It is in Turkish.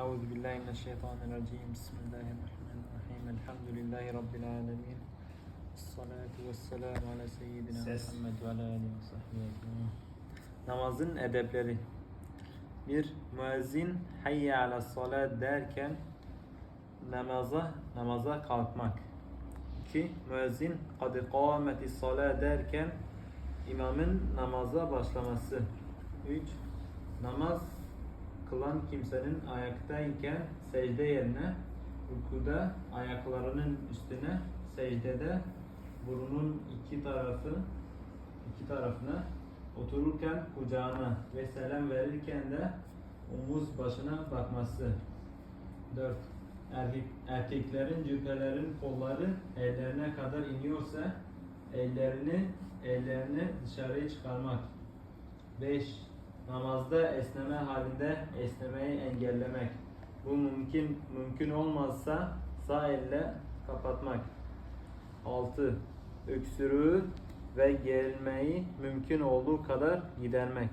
Euzu billahi mineşşeytanirracim. Bismillahirrahmanirrahim. Elhamdülillahi rabbil alamin. Essalatu vesselamu ala seyyidina. Muhammed ve ala alihi ve sahbihi ecmaîn. Namazın edepleri. Bir müezzin hayye ala salat derken namaza namaza kalkmak. 2. Müezzin kad kâmeti salat derken imamın namaza başlaması. 3. Namaz kılan kimsenin ayaktayken secde yerine rükuda ayaklarının üstüne secdede burunun iki tarafı iki tarafına otururken kucağına ve selam verirken de omuz başına bakması. 4. Erkek, erkeklerin cübbelerin kolları ellerine kadar iniyorsa ellerini ellerini dışarıya çıkarmak. 5. Namazda esneme halinde esnemeyi engellemek. Bu mümkün mümkün olmazsa sağ elle kapatmak. 6. Öksürüğü ve gerilmeyi mümkün olduğu kadar gidermek.